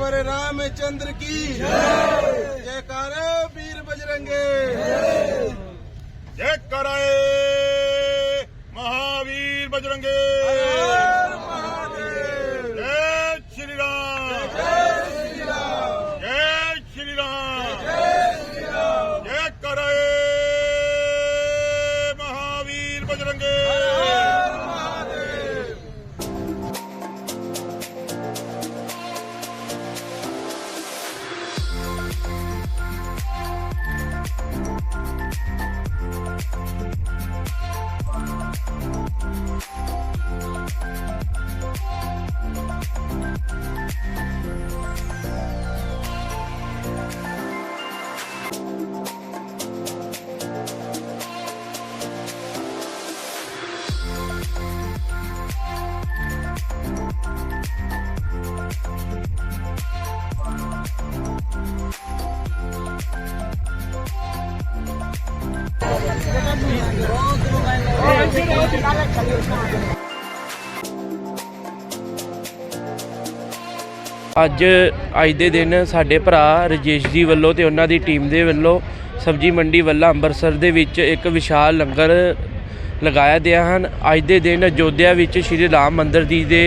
सियावर रामचंद्र की जयकार वीर बजरंगे जय कराए महावीर बजरंगे ਅੱਜ ਅੱਜ ਦੇ ਦਿਨ ਸਾਡੇ ਭਰਾ ਰਜੇਸ਼ ਜੀ ਵੱਲੋਂ ਤੇ ਉਹਨਾਂ ਦੀ ਟੀਮ ਦੇ ਵੱਲੋਂ ਸਬਜੀ ਮੰਡੀ ਵੱਲਾ ਅੰਮ੍ਰਿਤਸਰ ਦੇ ਵਿੱਚ ਇੱਕ ਵਿਸ਼ਾਲ ਲੰਗਰ ਲਗਾਇਆ ਗਿਆ ਹਨ। ਅੱਜ ਦੇ ਦਿਨ ਅਯੋਧਿਆ ਵਿੱਚ ਸ਼੍ਰੀ ਰਾਮ ਮੰਦਿਰ ਜੀ ਦੇ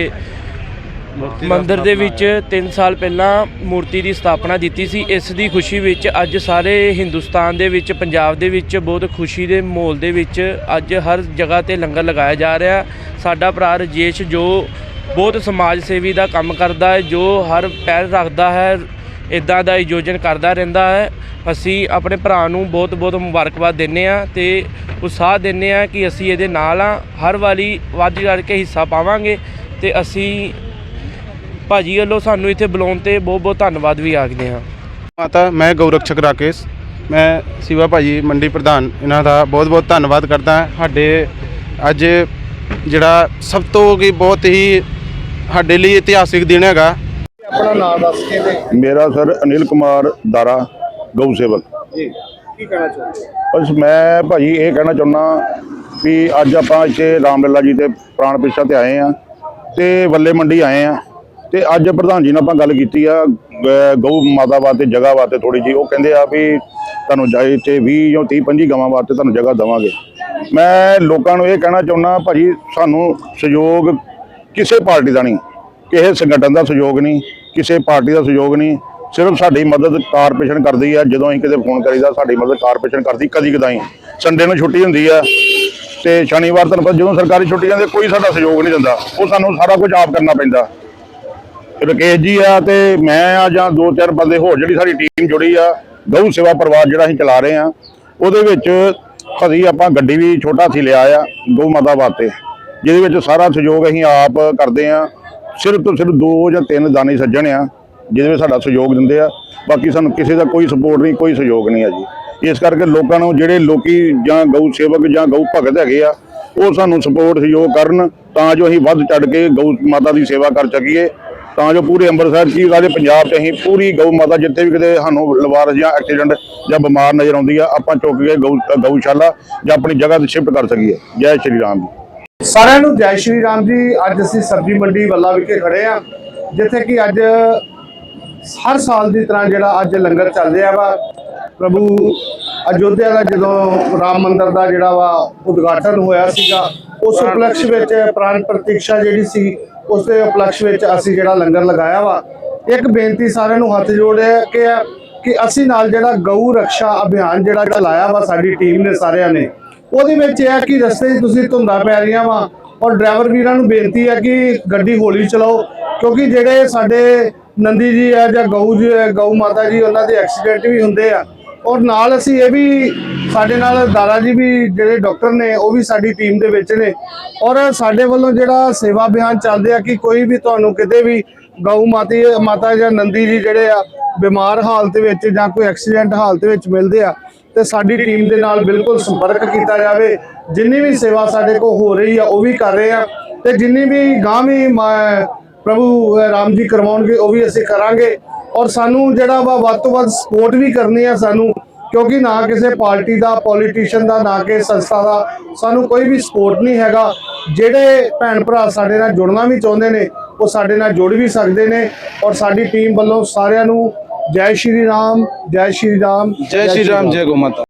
ਮੰਦਿਰ ਦੇ ਵਿੱਚ 3 ਸਾਲ ਪਹਿਲਾਂ ਮੂਰਤੀ ਦੀ ਸਥਾਪਨਾ ਦਿੱਤੀ ਸੀ। ਇਸ ਦੀ ਖੁਸ਼ੀ ਵਿੱਚ ਅੱਜ ਸਾਰੇ ਹਿੰਦੁਸਤਾਨ ਦੇ ਵਿੱਚ ਪੰਜਾਬ ਦੇ ਵਿੱਚ ਬਹੁਤ ਖੁਸ਼ੀ ਦੇ ਮਾਹੌਲ ਦੇ ਵਿੱਚ ਅੱਜ ਹਰ ਜਗ੍ਹਾ ਤੇ ਲੰਗਰ ਲਗਾਇਆ ਜਾ ਰਿਹਾ। ਸਾਡਾ ਭਰਾ ਰਜੇਸ਼ ਜੋ ਬਹੁਤ ਸਮਾਜ ਸੇਵੀ ਦਾ ਕੰਮ ਕਰਦਾ ਹੈ ਜੋ ਹਰ ਪੈਰ ਰੱਖਦਾ ਹੈ ਇਦਾਂ ਦਾ ਆਯੋਜਨ ਕਰਦਾ ਰਹਿੰਦਾ ਹੈ। ਅਸੀਂ ਆਪਣੇ ਭਰਾ ਨੂੰ ਬਹੁਤ ਬਹੁਤ ਮੁਬਾਰਕਬਾਦ ਦਿੰਦੇ ਆ ਤੇ ਉਤਸ਼ਾਹ ਦਿੰਦੇ ਆ ਕਿ ਅਸੀਂ ਇਹਦੇ ਨਾਲ ਆ ਹਰ ਵਾਰੀ ਵੱਧ ਚੜ੍ਹ ਕੇ ਹਿੱਸਾ ਪਾਵਾਂਗੇ ਤੇ ਅਸੀਂ ਭਾਜੀ ਵੱਲੋਂ ਸਾਨੂੰ ਇੱਥੇ ਬੁਲਾਉਣ ਤੇ ਬਹੁਤ ਬਹੁਤ ਧੰਨਵਾਦ ਵੀ ਆਖਦੇ ਹਾਂ। ਮਾਤਾ ਮੈਂ ਗੌਰਕਸ਼ਕ ਰਾਕੇਸ਼। ਮੈਂ ਸਿਵਾ ਭਾਜੀ ਮੰਡੀ ਪ੍ਰਧਾਨ। ਇਹਨਾਂ ਦਾ ਬਹੁਤ ਬਹੁਤ ਧੰਨਵਾਦ ਕਰਦਾ ਹਾਂ। ਸਾਡੇ ਅੱਜ ਜਿਹੜਾ ਸਭ ਤੋਂ ਕੀ ਬਹੁਤ ਹੀ ਸਾਡੇ ਲਈ ਇਤਿਹਾਸਿਕ ਦਿਨ ਹੈਗਾ। ਆਪਣਾ ਨਾਮ ਦੱਸ ਕੇ ਤੇ ਮੇਰਾ ਸਰ ਅਨਿਲ ਕੁਮਾਰ ਦਾਰਾ ਗਊ ਸੇਵਕ। ਜੀ। ਕੀ ਕਹਿਣਾ ਚਾਹੁੰਦੇ ਬਸ ਮੈਂ ਭਾਜੀ ਇਹ ਕਹਿਣਾ ਚਾਹੁੰਦਾ ਵੀ ਅੱਜ ਆਪਾਂ ਇੱਥੇ ਰਾਮਲੀਲਾ ਜੀ ਦੇ ਪ੍ਰਾਣ ਪਿਛਾ ਤੇ ਆਏ ਆ ਤੇ ਵੱਲੇ ਮੰਡੀ ਆਏ ਆ ਤੇ ਅੱਜ ਪ੍ਰਧਾਨ ਜੀ ਨਾਲ ਆਪਾਂ ਗੱਲ ਕੀਤੀ ਆ ਗ- ਗਊ ਮਾਤਾ ਵਾਸਤੇ, ਜਗ੍ਹਾ ਵਾਸਤੇ ਥੋੜੀ ਜੀ ਉਹ ਕਹਿੰਦੇ ਆ ਵੀ ਤੁਹਾਨੂੰ ਜਾਈ ਤੇ 20 ਜਾਂ 30 25 ਗਾਵਾਂ ਵਾਸਤੇ ਤੁਹਾਨੂੰ ਜਗ੍ਹਾ ਦੇਵਾਂਗੇ। ਮੈਂ ਲੋਕਾਂ ਨੂੰ ਇਹ ਕਹਿਣਾ ਚਾਹੁੰਦਾ, ਭਾਜੀ ਸਾਨੂੰ ਸਹਿਯੋਗ ਕਿਸੇ ਪਾਰਟੀ ਦਾ ਨਹੀਂ। ਕਿਸੇ ਸੰਗਠਨ ਦਾ ਸਹਿਯੋਗ ਨਹੀਂ, ਕਿਸੇ ਪਾਰਟੀ ਦਾ ਸਹਿਯੋਗ ਨਹੀਂ। ਸਿਰਫ ਸਾਡੀ ਮਦਦ ਕਾਰਪੋਰੇਸ਼ਨ ਕਰਦੀ ਆ, ਜਦੋਂ ਅਸੀਂ ਕਿਤੇ ਫੋਨ ਕਰੀਦਾ, ਸਾਡੀ ਮਦਦ ਕਾਰਪੋਰੇਸ਼ਨ ਕਰਦੀ ਕਦੀ ਕਦਾਈ। ਸੰਡੇ ਨੂੰ ਛੁੱਟੀ ਹੁੰਦੀ ਆ, ਤੇ ਸ਼ਨੀਵਾਰ ਤੁਹਾਨੂੰ ਪਤਾ ਜਦੋਂ ਸਰਕਾਰੀ ਛੁੱਟੀ ਜਾਂਦੀ ਕੋਈ ਸਾਡਾ ਸਹਿਯੋਗ ਨਹੀਂ ਦਿੰਦਾ। ਉਹ ਸਾਨੂੰ ਸਾਰਾ ਕੁਝ ਆਪ ਕਰਨਾ ਪੈਂਦਾ। ਰਕੇਸ਼ ਜੀ ਆ ਤੇ ਮੈਂ ਆ ਜਾਂ ਦੋ ਚਾਰ ਬੰਦੇ ਹੋਰ ਜਿਹੜੀ ਸਾਡੀ ਟੀਮ ਜੁੜੀ ਆ, ਗਊ ਸੇਵਾ ਪਰਿਵਾਰ ਜਿਹੜਾ ਅਸੀਂ ਚਲਾ ਰਹੇ ਆ, ਉਹਦੇ ਵਿੱਚ ਅਸੀਂ ਆਪਾਂ ਗੱਡੀ ਵੀ ਛੋਟਾ ਸੀ ਲਿਆ ਆ ਗਊ ਮਾਤਾ ਵਾਸਤੇ ਜਿਹਦੇ ਵਿੱਚ ਸਾਰਾ ਸਹਿਯੋਗ ਅਸੀਂ ਆਪ ਕਰਦੇ ਆ, ਸਿਰਫ ਤੋਂ ਸਿਰਫ ਦੋ ਜਾਂ ਤਿੰਨ ਦਾਨੀ ਸੱਜਣ ਆ, ਜਿਹਦੇ ਵਿੱਚ ਸਾਡਾ ਸਹਿਯੋਗ ਦਿੰਦੇ ਆ, ਬਾਕੀ ਸਾਨੂੰ ਕਿਸੇ ਦਾ ਕੋਈ ਸਪੋਰਟ ਨਹੀਂ, ਕੋਈ ਸਹਿਯੋਗ ਨਹੀਂ ਆ ਜੀ। ਇਸ ਕਰਕੇ ਲੋਕਾਂ ਨੂੰ ਜਿਹੜੇ ਲੋਕੀ ਜਾਂ ਗਊ ਸੇਵਕ ਜਾਂ ਗਊ ਭਗਤ ਹੈਗੇ ਆ, ਉਹ ਸਾਨੂੰ ਸਪੋਰਟ ਸਹਿਯੋਗ ਕਰਨ, ਤਾਂ ਜੋ ਅਸੀਂ ਵੱਧ ਚੜ ਕੇ ਗਊ ਮਾਤਾ ਦੀ ਸੇਵਾ ਕਰ ਸਕੀਏ। ਤਾਂ ਜੋ ਪੂਰੇ ਅੰਮ੍ਰਿਤਸਰ ਕੀ ਰਾਜੇ ਪੰਜਾਬ 'ਚ ਅਸੀਂ ਪੂਰੀ ਗਊ ਮਾਤਾ ਜਿੱਥੇ ਵੀ ਕਿਤੇ ਸਾਨੂੰ ਲਵਾਰਸ ਜਾਂ ਐਕਸੀਡੈਂਟ ਜਾਂ ਬਿਮਾਰ ਨਜ਼ਰ ਆਉਂਦੀ ਆ, ਆਪਾਂ ਚੁੱਕ ਕੇ ਗਊ ਗਊਸ਼ਾਲਾ ਜਾਂ ਆਪਣੀ ਜਗ੍ਹਾ ਤੇ ਸ਼ਿਫਟ ਕਰ ਸਕੀਏ। ਜੈ ਸ਼੍ਰੀ ਰਾਮ ਜੀ। ਸਾਰਿਆਂ ਨੂੰ ਜੈ ਸ਼੍ਰੀ ਰਾਮ ਜੀ। ਅੱਜ ਅਸੀਂ ਸਬਜ਼ੀ ਮੰਡੀ ਵੱਲਾ ਵਿਖੇ ਖੜੇ ਆ, ਜਿੱਥੇ ਕਿ ਅੱਜ ਹਰ ਸਾਲ ਦੀ ਤਰ੍ਹਾਂ ਜਿਹੜਾ ਅੱਜ ਲੰਗਰ ਚੱਲ ਰਿਹਾ ਵਾ, ਪ੍ਰਭੂ ਅਯੋਧਿਆ ਦਾ ਜਦੋਂ ਰਾਮ ਮੰਦਿਰ ਦਾ ਜਿਹੜਾ ਵਾ ਉਦਘਾਟਨ ਹੋਇਆ ਸੀਗਾ, ਉਸ ਉਪਲਕਸ਼ ਵਿੱਚ ਪ੍ਰਾਣ ਪ੍ਰਤੀਕਸ਼ਾ ਜਿਹੜੀ ਸੀ ਉਸ ਦੇ ਉਪਲਕਸ਼ ਵਿੱਚ ਅਸੀਂ ਜਿਹੜਾ ਲੰਗਰ ਲਗਾਇਆ ਵਾ, ਇੱਕ ਬੇਨਤੀ ਸਾਰਿਆਂ ਨੂੰ ਹੱਥ ਜੋੜਿਆ ਕਿ ਕਿ ਅਸੀਂ ਨਾਲ ਜਿਹੜਾ ਗਊ ਰੱਖਿਆ ਅਭਿਆਨ ਜਿਹੜਾ ਚਲਾਇਆ ਵਾ ਸਾਡੀ ਟੀਮ ਨੇ ਸਾਰਿਆਂ ਨੇ, ਉਹਦੇ ਵਿੱਚ ਇਹ ਹੈ ਕਿ ਰਸਤੇ 'ਚ ਤੁਸੀਂ ਧੁੰਦਾਂ ਪੈ ਰਹੀਆਂ ਵਾ ਔਰ ਡਰਾਈਵਰ ਵੀਰਾਂ ਨੂੰ ਬੇਨਤੀ ਹੈ ਕਿ ਗੱਡੀ ਹੌਲੀ ਚਲਾਓ, ਕਿਉਂਕਿ ਜਿਹੜੇ ਸਾਡੇ ਨੰਦੀ ਜੀ ਆ ਜਾਂ ਗਊ ਜੀ, ਗਊ ਮਾਤਾ ਜੀ, ਉਹਨਾਂ ਦੇ ਐਕਸੀਡੈਂਟ ਵੀ ਹੁੰਦੇ ਆ ਔਰ ਨਾਲ ਅਸੀਂ ਇਹ ਵੀ ਸਾਡੇ ਨਾਲ ਦਾਦਾ ਜੀ ਵੀ ਜਿਹੜੇ ਡਾਕਟਰ ਨੇ, ਉਹ ਵੀ ਸਾਡੀ ਟੀਮ ਦੇ ਵਿੱਚ ਨੇ। ਔਰ ਸਾਡੇ ਵੱਲੋਂ ਜਿਹੜਾ ਸੇਵਾ ਅਭਿਆਨ ਚੱਲਦੇ ਆ ਕਿ ਕੋਈ ਵੀ ਤੁਹਾਨੂੰ ਕਿਤੇ ਵੀ ਗਊ ਮਾਤੀ, ਮਾਤਾ ਜਾਂ ਨੰਦੀ ਜੀ ਜਿਹੜੇ ਆ, ਬਿਮਾਰ ਹਾਲਤ ਵਿੱਚ ਜਾਂ ਕੋਈ ਐਕਸੀਡੈਂਟ ਹਾਲਤ ਵਿੱਚ ਮਿਲਦੇ ਆ, ਤੇ ਸਾਡੀ ਟੀਮ ਦੇ ਨਾਲ ਬਿਲਕੁਲ ਸੰਪਰਕ ਕੀਤਾ ਜਾਵੇ। ਜਿੰਨੀ ਵੀ ਸੇਵਾ ਸਾਡੇ ਕੋਲ ਹੋ ਰਹੀ ਆ, ਉਹ ਵੀ ਕਰ ਰਹੇ ਆ। ਤੇ ਜਿੰਨੀ ਵੀ ਗਾਂ ਵੀ ਮਾ- ਪ੍ਰਭੂ ਰਾਮ ਜੀ ਕਰਵਾਉਣਗੇ, ਉਹ ਵੀ ਅਸੀਂ ਕਰਾਂਗੇ। ਔਰ ਸਾਨੂੰ ਜਿਹੜਾ ਵਾ ਵੱਧ ਤੋਂ ਵੱਧ ਸਪੋਰਟ ਵੀ ਕਰਨੀ ਆ ਸਾਨੂੰ, ਕਿਉਂਕਿ ਨਾ ਕਿਸੇ ਪਾਰਟੀ ਦਾ ਪੋਲੀਟੀਸ਼ੀਅਨ ਦਾ, ਨਾ ਕਿਸੇ ਸੰਸਥਾ ਦਾ ਸਾਨੂੰ ਕੋਈ ਵੀ ਸਪੋਰਟ ਨਹੀਂ ਹੈਗਾ। ਜਿਹੜੇ ਭੈਣ ਭਰਾ ਸਾਡੇ ਨਾਲ ਜੁੜਨਾ ਵੀ ਚਾਹੁੰਦੇ ਨੇ, ਉਹ ਸਾਡੇ ਨਾਲ ਜੁੜ ਵੀ ਸਕਦੇ ਨੇ। ਔਰ ਸਾਡੀ ਟੀਮ ਵੱਲੋਂ ਸਾਰਿਆਂ ਨੂੰ ਜੈ ਸ਼੍ਰੀ ਰਾਮ, ਜੈ ਸ਼੍ਰੀ ਰਾਮ, ਜੈ ਸ਼੍ਰੀ ਰਾਮ, ਜੈ ਗੋ ਮਾਤਾ।